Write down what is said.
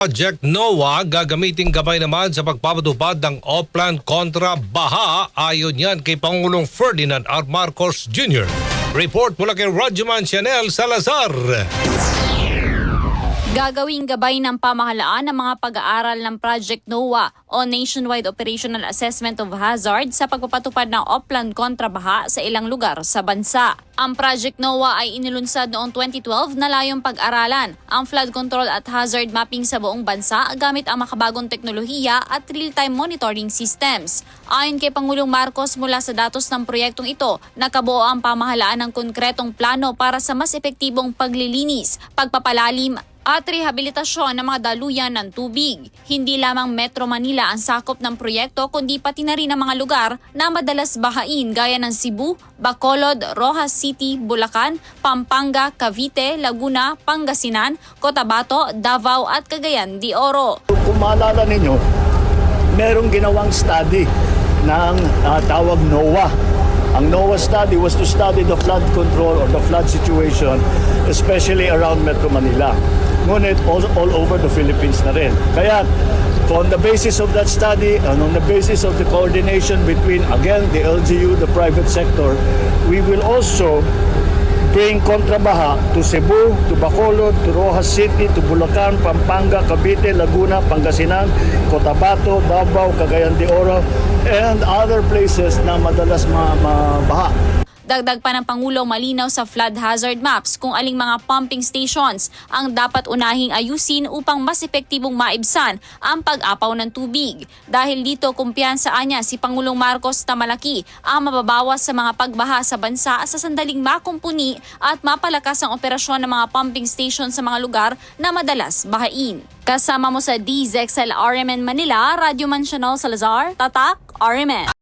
Project NOAA gagamitin gabay naman sa pagpapatupad ng Oplan kontra Baha ayon yan kay Pangulong Ferdinand R. Marcos Jr. Report mula kay Radyoman Chanel Salazar. Gagawing gabay ng pamahalaan ng mga pag-aaral ng Project NOAA o Nationwide Operational Assessment of Hazard sa pagpapatupad ng Oplan kontra baha sa ilang lugar sa bansa. Ang Project NOAA ay inilunsad noong 2012 na layong pag-aralan ang flood control at hazard mapping sa buong bansa gamit ang makabagong teknolohiya at real-time monitoring systems. Ayon kay Pangulong Marcos mula sa datos ng proyektong ito, nakabuo ang pamahalaan ng konkretong plano para sa mas epektibong paglilinis, pagpapalalim at rehabilitasyon ng mga daluyan ng tubig. Hindi lamang Metro Manila ang sakop ng proyekto kundi pati na rin ang mga lugar na madalas bahain gaya ng Cebu, Bacolod, Rojas City, Bulacan, Pampanga, Cavite, Laguna, Pangasinan, Cotabato, Davao at Cagayan de Oro. Kung maalala ninyo, merong ginawang study ng ah, tawag NOAA. Ang NOAA study was to study the flood control or the flood situation, especially around Metro Manila. Ngunit all, all over the Philippines na rin. Kaya on the basis of that study and on the basis of the coordination between, again, the LGU, the private sector, we will also bring kontrabaha to Cebu, to Bacolod, to Rojas City, to Bulacan, Pampanga, Cavite, Laguna, Pangasinan, Cotabato, Davao, Cagayan de Oro, and other places na madalas ma- mabaha. Dagdag pa ng Pangulo malinaw sa flood hazard maps kung aling mga pumping stations ang dapat unahing ayusin upang mas epektibong maibsan ang pag-apaw ng tubig. Dahil dito kumpiyansaan niya si Pangulong Marcos na malaki ang mababawas sa mga pagbaha sa bansa sa sandaling makumpuni at mapalakas ang operasyon ng mga pumping station sa mga lugar na madalas bahain. Kasama mo sa DZXL RMN Manila, Radyo Mansional Salazar, Tatak, RMN.